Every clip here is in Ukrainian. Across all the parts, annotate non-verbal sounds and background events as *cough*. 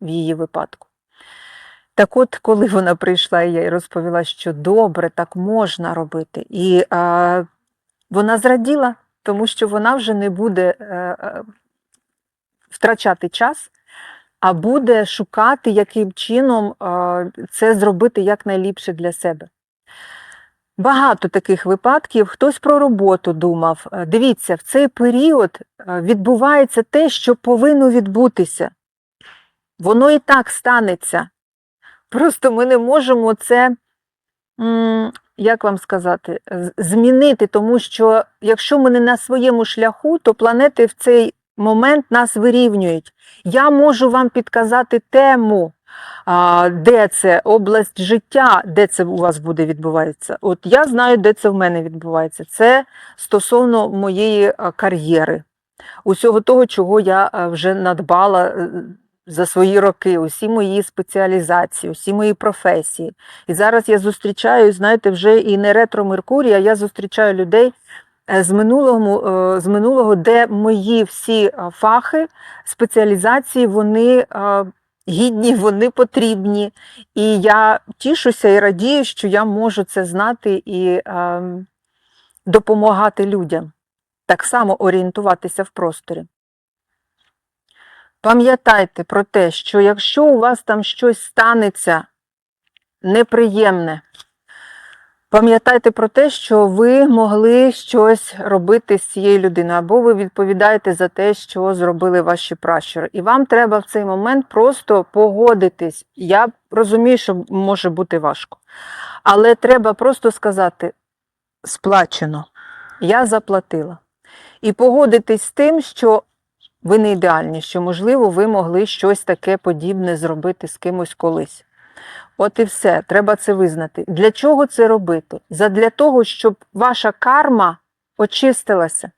в її випадку. Так от, коли вона прийшла, я їй розповіла, що добре, так можна робити. І а, вона зраділа, тому що вона вже не буде е, е, втрачати час, а буде шукати, яким чином е, це зробити якнайліпше для себе. Багато таких випадків. Хтось про роботу думав. Дивіться, в цей період е, відбувається те, що повинно відбутися. Воно і так станеться. Просто ми не можемо це, як вам сказати, змінити, тому що якщо ми не на своєму шляху, то планети в цей момент нас вирівнюють. Я можу вам підказати тему, де це область життя, де це у вас буде відбуватися. От я знаю, де це в мене відбувається. Це стосовно моєї кар'єри, усього того, чого я вже надбала е, за свої роки, усі мої спеціалізації, усі мої професії. І зараз я зустрічаю, знаєте, вже і не ретро Меркурія, я зустрічаю людей. е, З минулого, е, з минулого, де мої всі е, фахи, спеціалізації, вони гідні, вони потрібні. І я тішуся і радію, що я можу це знати і допомагати людям, так само орієнтуватися в просторі. Пам'ятайте про те, що якщо у вас там щось станеться неприємне, пам'ятайте про те, що ви могли щось робити з цією людиною, або ви відповідаєте за те, що зробили ваші пращури. І вам треба в цей момент просто погодитись. Я розумію, що може бути важко. Але треба просто сказати: сплачено, я заплатила. І погодитись з тим, що ви не ідеальні, що, можливо, ви могли щось таке подібне зробити з кимось колись. От і все, треба це визнати. Для чого це робити? Задля того, щоб ваша карма очистилася.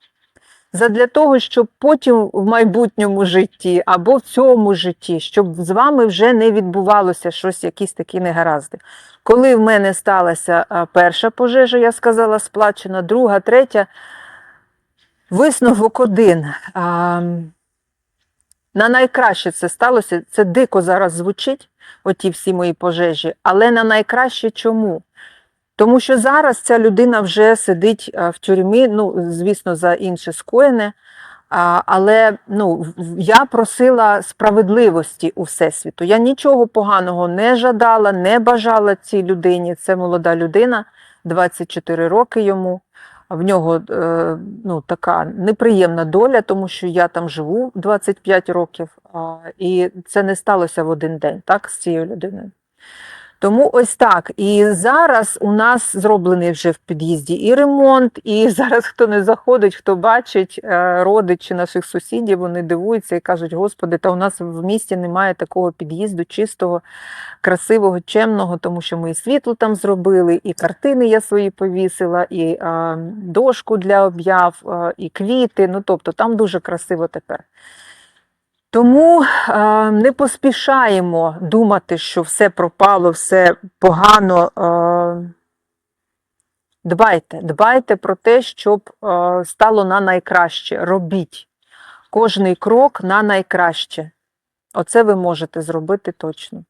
Задля того, щоб потім в майбутньому житті або в цьому житті, щоб з вами вже не відбувалося щось, якісь такі негаразди. Коли в мене сталася перша пожежа, я сказала, сплачена, друга, третя, висновок один. На найкраще це сталося. Це дико зараз звучить, оті всі мої пожежі, але на найкраще чому? Тому що зараз ця людина вже сидить в тюрмі, ну, звісно, за інше скоєне. Але ну, я просила справедливості у Всесвіту. Я нічого поганого не жадала, не бажала цій людині. Це молода людина, 24 роки йому. В нього е, ну, така неприємна доля, тому що я там живу 25 років, і це не сталося в один день так, з цією людиною. Тому ось так. І зараз у нас зроблений вже в під'їзді і ремонт, і *laughs* зараз хто не заходить, хто бачить е, родичі наших сусідів, вони дивуються і кажуть: Господи, та у нас в місті немає такого під'їзду чистого, красивого, чемного, тому що ми і світло там зробили, і картини я свої повісила, і дошку для об'яв, е, і квіти. Ну тобто там дуже красиво тепер. Тому е, не поспішаємо думати, що все пропало, все погано. Е, дбайте, дбайте про те, щоб е, стало на найкраще. Робіть кожний крок на найкраще. Оце ви можете зробити точно.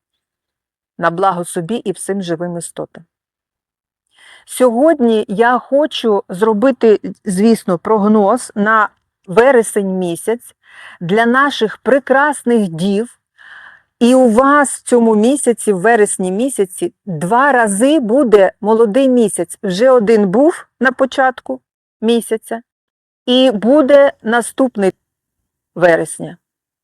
На благо собі і всім живим істотам. Сьогодні я хочу зробити, звісно, прогноз на вересень місяць для наших прекрасних дів. І у вас в цьому місяці, в вересні місяці, два рази буде молодий місяць. Вже один був на початку місяця, І буде наступний вересня.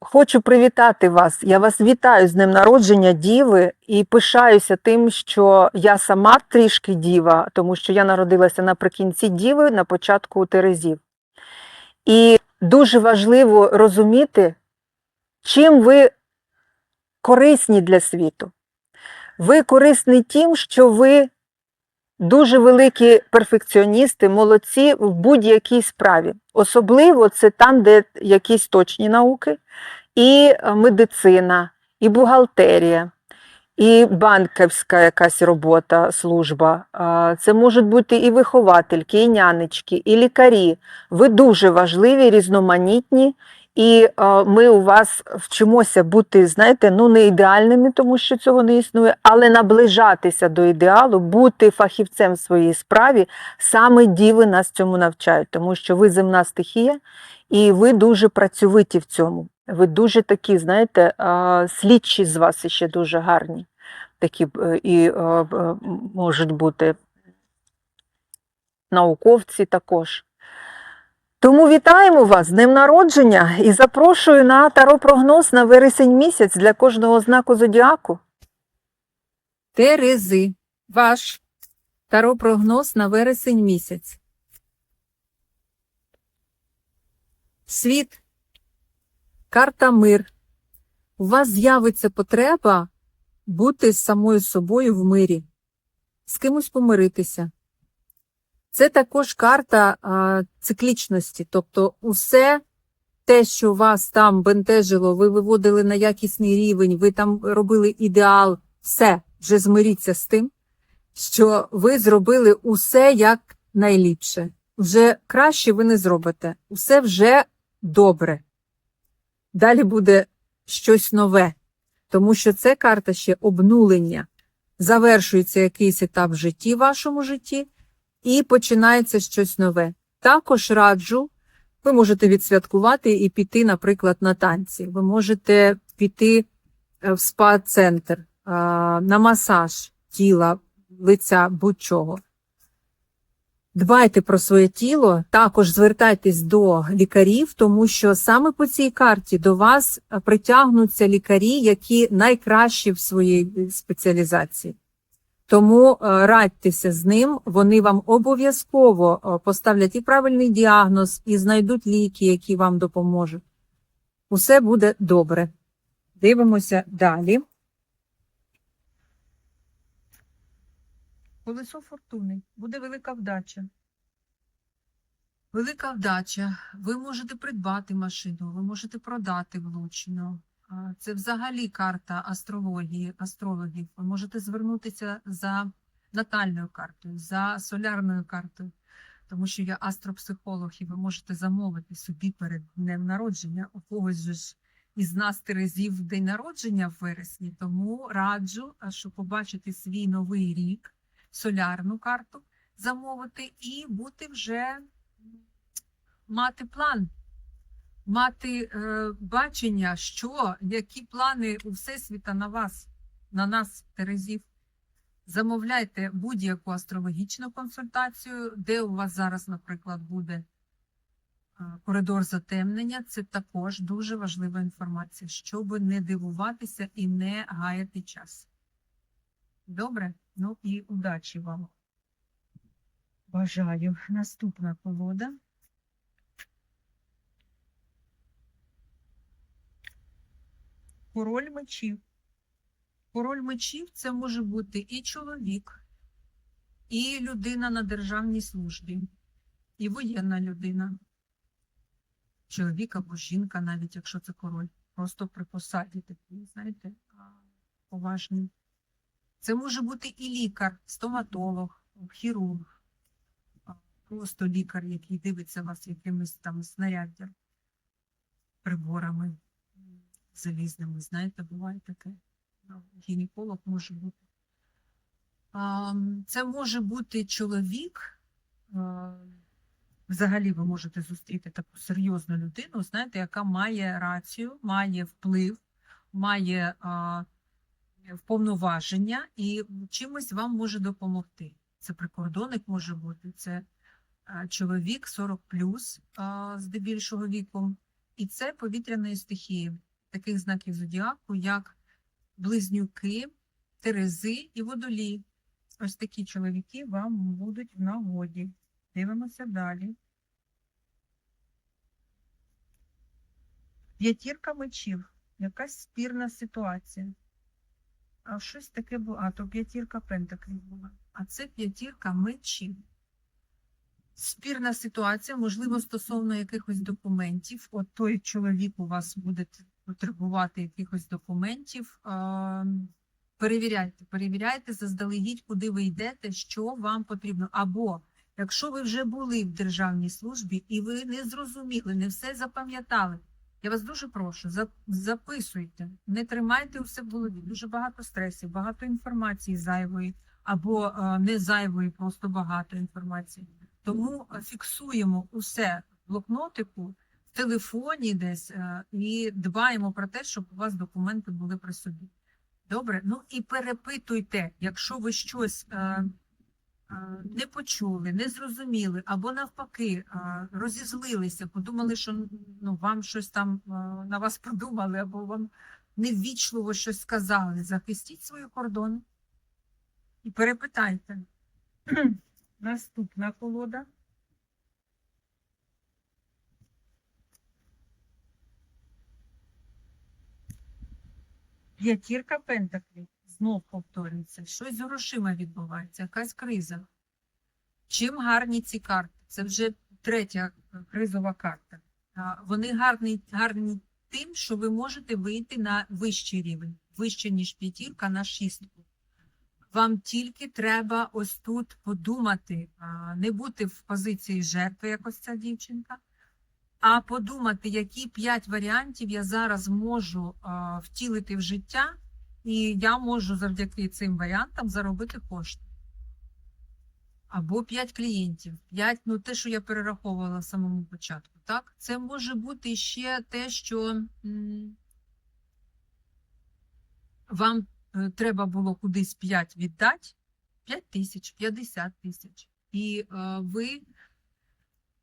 хочу привітати вас. Я вас вітаю з днем народження Діви і пишаюся тим, що я сама трішки діва, тому що я народилася наприкінці Діви, на початку Терезів. І дуже важливо розуміти, чим ви корисні для світу. Ви корисні тим, що ви дуже великі перфекціоністи, молодці в будь-якій справі. Особливо це там, де якісь точні науки, і е, медицина, і бухгалтерія, і банківська якась робота, служба. Це можуть бути і виховательки, і нянечки, і лікарі. Ви дуже важливі, різноманітні. І ми у вас вчимося бути, знаєте, ну не ідеальними, тому що цього не існує, але наближатися до ідеалу, бути фахівцем в своїй справі, саме діви нас цьому навчають, тому що ви земна стихія, і ви дуже працьовиті в цьому. Ви дуже такі, знаєте, слідчі з вас ще дуже гарні. Такі е, і е, е, можуть бути науковці також. Тому вітаємо вас з днем народження і запрошую на таро-прогноз на вересень місяць для кожного знаку зодіаку. Терези. Ваш таро-прогноз на вересень місяць. Світ. Карта мир. У вас з'явиться потреба бути з самою собою в мирі, з кимось помиритися. Це також карта а, циклічності, тобто усе те, що вас там бентежило, ви виводили на якісний рівень, ви там робили ідеал, все, вже змиріться з тим, що ви зробили усе як найліпше. Вже краще ви не зробите. Усе вже добре. Далі буде щось нове, тому що це карта ще обнулення. Завершується якийсь етап в житті, в вашому житті, і починається щось нове. Також раджу, ви можете відсвяткувати і піти, наприклад, на танці. Ви можете піти е, в спа-центр, на масаж тіла, лиця, будь-чого. Дбайте про своє тіло, також звертайтесь до лікарів, тому що саме по цій карті до вас притягнуться лікарі, які найкращі в своїй е, спеціалізації. Тому е, радьтеся з ним, вони вам обов'язково е, поставлять і правильний діагноз, і знайдуть ліки, які вам допоможуть. Усе буде добре. Дивимося далі. Колесо фортуни. Буде велика вдача. Велика вдача. Ви можете придбати машину, ви можете продати влучно. Це взагалі карта астрології, астрологів. Ви можете звернутися за натальною картою, за солярною картою, тому що я астропсихолог, і ви можете замовити собі перед днем народження. У когось ж із нас Терезів день народження в вересні, тому раджу, щоб побачити свій новий рік, солярну карту замовити і бути вже мати план мати е, бачення, що, які плани у Всесвіта на вас, на нас, Терезів. Замовляйте будь-яку астрологічну консультацію, де у вас зараз, наприклад, буде е, коридор затемнення. Це також дуже важлива інформація, щоб не дивуватися і не гаяти час. Добре? Ну і удачі вам. Бажаю. Наступна колода. Король мечів. Король мечів це може бути і чоловік, і людина на державній службі, і воєнна людина. Чоловік або жінка, навіть якщо це король, просто при посаді такий, знаєте, поважний. Це може бути і лікар, стоматолог, хірург, просто лікар, який дивиться вас якимось там знаряддям. приборами залізними. Знаєте, буває таке. Гінеколог може бути. Це може бути чоловік. Взагалі ви можете зустріти таку серйозну людину, знаєте, яка має рацію, має вплив, має а, повноваження і чимось вам може допомогти. Це прикордонник може бути, це чоловік 40 плюс, здебільшого віком, і це повітряної стихії, таких знаків зодіаку, як близнюки, терези і водолій. Ось такі чоловіки вам будуть в нагоді. Дивимося далі. П'ятірка мечів. Якась спірна ситуація. А щось таке було. А, то п'ятірка пентаклів була. А це п'ятірка мечів. Спірна ситуація, можливо, стосовно якихось документів. От той чоловік у вас буде потребувати якихось документів. Перевіряйте, перевіряйте заздалегідь, куди ви йдете, що вам потрібно. Або якщо ви вже були в державній службі і ви не зрозуміли, не все запам'ятали. Я вас дуже прошу, записуйте, не тримайте усе в голові. Дуже багато стресів, багато інформації зайвої або е, не зайвої, просто багато інформації. Тому е, фіксуємо усе в блокнотику, телефоні десь е, і дбаємо про те, щоб у вас документи були при собі. Добре, ну і перепитуйте, якщо ви щось е, е, не почули, не зрозуміли, або навпаки розізлилися, подумали, що ну, вам щось там на вас подумали, або вам неввічливо щось сказали. Захистіть свої кордони і перепитайте. *clears throat* Наступна колода. П'ятірка пентаклів. Знов повторюється. Щось з грошима відбувається, якась криза. Чим гарні ці карти? Це вже третя кризова карта. Вони гарні, гарні тим, що ви можете вийти на вищий рівень, вище, ніж п'ятірка на шістку. Вам тільки треба ось тут подумати, не бути в позиції жертви, як ось ця дівчинка, а подумати, які п'ять варіантів я зараз можу втілити в життя, і я можу завдяки цим варіантам заробити кошти. Або 5 клієнтів, 5, ну те, що я перераховувала в самому початку. Так? Це може бути ще те, що вам е, треба було кудись 5 віддати, 5 тисяч, 50 тисяч. І е, ви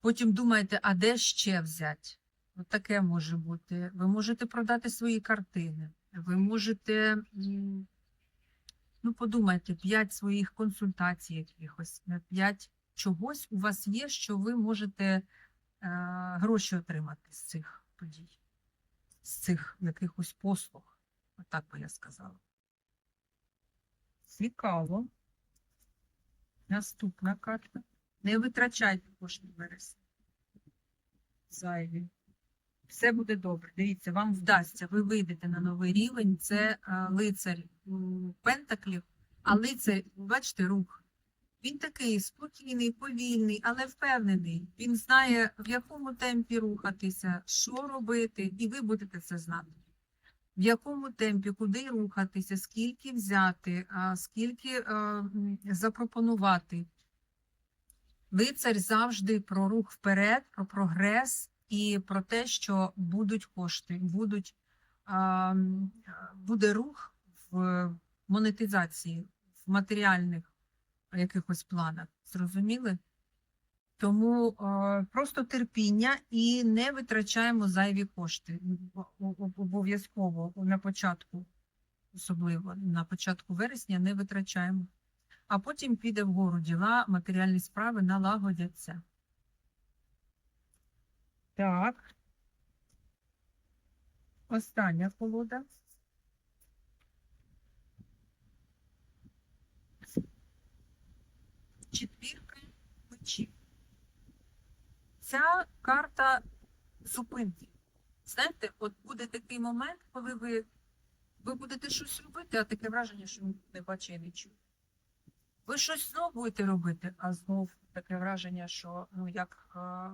потім думаєте, а де ще взяти? От таке може бути. Ви можете продати свої картини, ви можете. Ну, подумайте, 5 своїх консультацій якихось, 5 чогось у вас є, що ви можете е, гроші отримати з цих подій, з цих якихось послуг. Отак би я сказала. Цікаво. Наступна карта. Не витрачайте кошти в вересні. Зайві. Все буде добре. Дивіться, вам вдасться, ви вийдете на новий рівень. Це е, лицар Пентаклів, а лицар, бачите, рух. Він такий спокійний, повільний, але впевнений. Він знає, в якому темпі рухатися, що робити, і ви будете це знати. В якому темпі, куди рухатися, скільки взяти, скільки е, запропонувати. Лицар завжди про рух вперед, про прогрес і про те, що будуть кошти, будуть, а, буде рух в монетизації, в матеріальних якихось планах. Зрозуміли? Тому е, просто терпіння і не витрачаємо зайві кошти. Обов'язково на початку, особливо на початку вересня, не витрачаємо. А потім піде вгору діла, матеріальні справи налагодяться. Так. Остання колода. Четвірка мечів. Ця карта зупинки. Знаєте, от буде такий момент, коли ви, ви будете щось робити, а таке враження, що не бачите і не чуєте. Ви щось знову будете робити, а знов таке враження, що ну як а,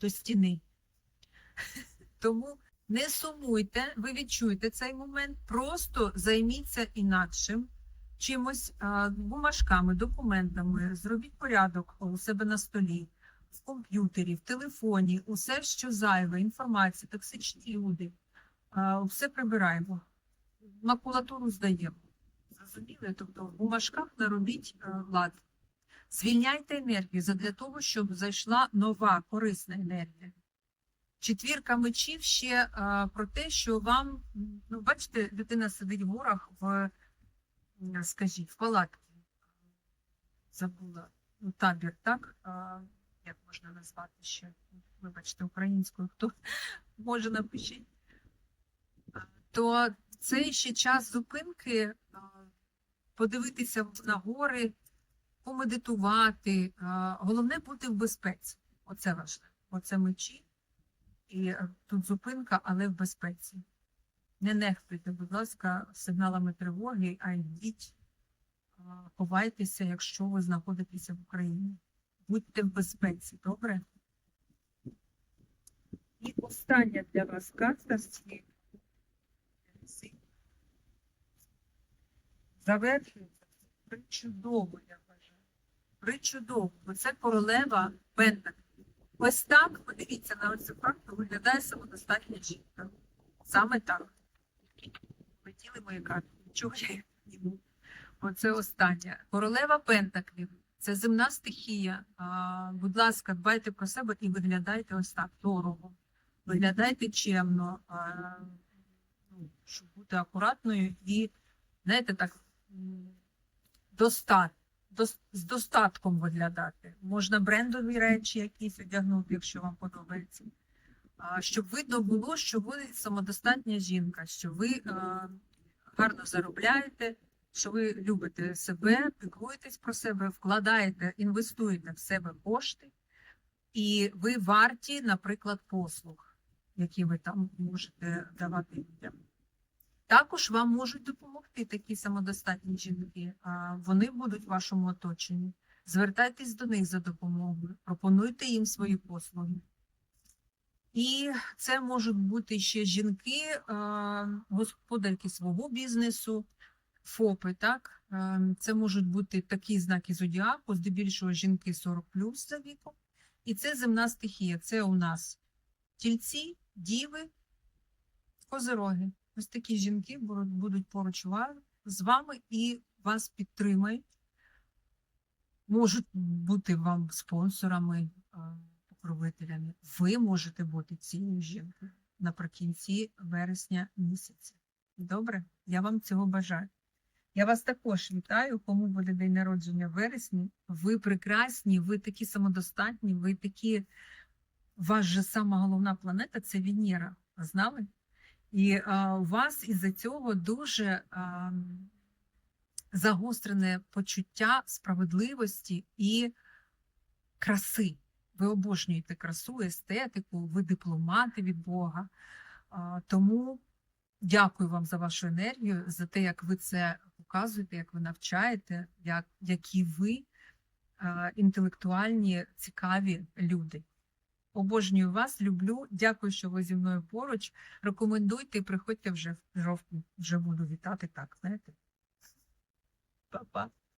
до стіни. *laughs* Тому не сумуйте, ви відчуєте цей момент, просто займіться інакшим чимось, а, бумажками, документами, зробіть порядок у себе на столі, в комп'ютері, в телефоні, усе, що зайве, інформація, токсичні люди. а, Все прибираємо. Макулатуру здаємо. Зрозуміли? Тобто в бумажках наробіть е, лад. Звільняйте енергію задля того, щоб зайшла нова корисна енергія. Четвірка мечів ще е, про те, що вам, ну, бачите, дитина сидить в горах в, скажіть, в палатці. Забула. Ну, табір, так? А, як можна назвати ще? Вибачте, українською, хто може напишіть. То це ще час зупинки, а, подивитися на гори, помедитувати. Головне бути в безпеці. Оце важливо. Оце мечі. І е, тут зупинка, але в безпеці. Не нехтуйте, будь ласка, сигналами тривоги, а йдіть, а, ховайтеся, якщо ви знаходитеся в Україні. Будьте в безпеці, добре? І остання для вас карта з цієї завершується причудово, я вважаю. Причудово, це королева Пентаклів. Ось так, подивіться на оцю карту, виглядає самодостатня жінка. Саме так. Летіли мої карти. Чого я їх підніму? Оце останнє. Королева Пентаклів. Це земна стихія. А, будь ласка, дбайте про себе і виглядайте ось так дорого. Виглядайте чемно, а, ну, щоб бути акуратною і, знаєте, так достат, дос- з достатком виглядати. Можна брендові речі якісь одягнути, якщо вам подобається. Щоб видно було, що ви самодостатня жінка, що ви а, гарно заробляєте, що ви любите себе, піклуєтесь про себе, вкладаєте, інвестуєте в себе кошти, і ви варті, наприклад, послуг, які ви там можете давати людям. Також вам можуть допомогти такі самодостатні жінки. Вони будуть в вашому оточенні. Звертайтесь до них за допомогою, пропонуйте їм свої послуги. І це можуть бути ще жінки, господарки свого бізнесу, ФОПи, так? Це можуть бути такі знаки зодіаку, здебільшого жінки 40 плюс за віком. І це земна стихія. Це у нас тільці, діви, козироги. Ось такі жінки будуть, поруч з вами і вас підтримають. Можуть бути вам спонсорами, покровителями. Ви можете бути цією жінкою наприкінці вересня місяця. Добре? Я вам цього бажаю. Я вас також вітаю, кому буде день народження в вересні. Ви прекрасні, ви такі самодостатні, ви такі. Ваш же сама головна планета це Венера. Знали? І а, у вас із-за цього дуже а, загострене почуття справедливості і краси. Ви обожнюєте красу, естетику, ви дипломати від Бога. А, тому дякую вам за вашу енергію, за те, як ви це показуєте, як ви навчаєте, як, які ви а, інтелектуальні, цікаві люди. Обожнюю вас, люблю. Дякую, що ви зі мною поруч. Рекомендуйте приходьте вже в жовтні. Вже буду вітати так, знаєте. Па-па.